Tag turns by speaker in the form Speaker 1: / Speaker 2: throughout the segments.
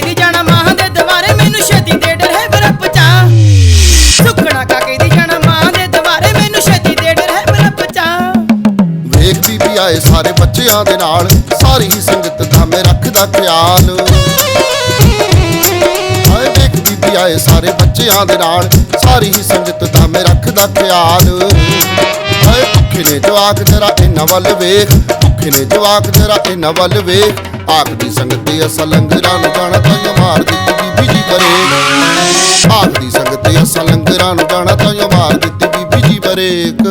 Speaker 1: ਦੀ ਜਾਣਾ ਮਾਂ ਦੇ ਦਵਾਰੇ, ਮੈਨੂੰ ਛੇਤੀ ਦੇ ਡਰਾਈਵਰ ਪਚਾ ਸੁੱਕਣਾ ਕਾਕੇ ਦੀ ਜਾਣਾ ਮਾਂ ਦੇ ਦਵਾਰੇ, ਮੈਨੂੰ ਛੇਤੀ ਦੇ ਡਰਾਈਵਰ ਪਚਾ
Speaker 2: ਵੇਖ ਬੀਬੀ ਆਏ ਸਾਰੇ ਬੱਚਿਆਂ ਦੇ ਨਾਲ, ਸਾਰੀ ਹੀ ਸੰਗਤ ਦਾ ਮੈਂ ਰੱਖਦਾ ਖਿਆਲ। ਆਏ ਵੇਖ ਬੀਬੀ ਆਏ ਸਾਰੇ ਬੱਚਿਆਂ ਦੇ ਨਾਲ, ਸਾਰੀ ਹੀ ਸੰਗਤ ਦਾ ਮੈਂ ਰੱਖਦਾ ਖਿਆਲ। ਆਏ ਭੁੱਖੇ ਨੇ ਜਵਾਕ ਜਰਾ ਇਹਨਾਂ ਵੱਲ ਵੇਖ, ਭੁੱਖੇ ਨੇ ਜਵਾਕ ਜਰਾ ਇਹਨਾਂ ਵੱਲ ਵੇਖ, ਆਖਦੀ ਸੰਗਤ ਅਸਾਂ ਲੰਗਰਾਂ ਨੂੰ ਜਾਣਾ ਤਾਂ ਮਾਰ ਦਿੱਤੀ ਬੀਬੀ ਜੀ ਬਰੇਕ ਆਖਦੀ ਸੰਗਤ ਅਸਾਂ ਲੰਗਰਾਂ ਨੂੰ ਜਾਣਾ ਤਾਂ ਮਾਰ ਦਿੱਤੀ ਬੀਬੀ ਜੀ ਬਰੇਕ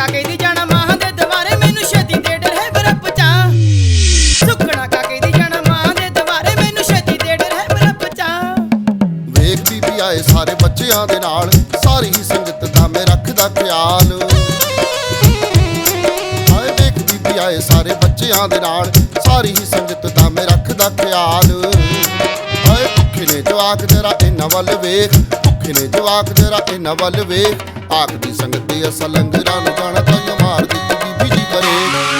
Speaker 1: ਕਾਕੇ ਦੀ ਜਾਣਾ ਮਾਂ ਦੇ ਦੁਆਰੇ, ਮੈਨੂੰ ਛੇਤੀ ਦੇ ਡਰ ਹੈ ਬਰਫ ਚਾ। ਸੁਖਣਾ ਕਾਕੇ ਦੀ ਜਾਣਾ ਮਾਂ ਦੇ ਦੁਆਰੇ, ਮੈਨੂੰ ਛੇਤੀ ਦੇ ਡਰ ਹੈ ਬਰਫ ਚਾ।
Speaker 2: ਵੇਖ ਬੀਬੀ ਆਏ ਸਾਰੇ ਬੱਚਿਆਂ ਦੇ ਨਾਲ, ਸਾਰੀ ਹੀ ਸੰਗਤ ਦਾ ਮੈਂ ਰੱਖਦਾ ਖਿਆਲ। ਹਾਏ ਵੇਖ ਬੀਬੀ ਆਏ ਸਾਰੇ ਬੱਚਿਆਂ ਦੇ ਨਾਲ, ਸਾਰੀ ਹੀ ਸੰਗਤ ਦਾ ਮੈਂ ਰੱਖਦਾ ਖਿਆਲ। ਹਾਏ ਭੁੱਖੇ ਨੇ ਜਵਾਕ ਤੇਰਾ ਇਹਨਾਂ ਵੱਲ ਵੇਖ, ਭੁੱਖੇ ਨੇ ਜਵਾਕ ਤੇਰਾ ਇਹਨਾਂ ਵੱਲ ਵੇਖ। ਆਖਦੀ ਸੰਗਤ ਅਸਾਂ ਨੂੰ ਜਾਣਾ ਤਾਂ ਮਾਰ ਦਿੱਤੀ ਬੀਬੀ ਜੀ ਕਰੇ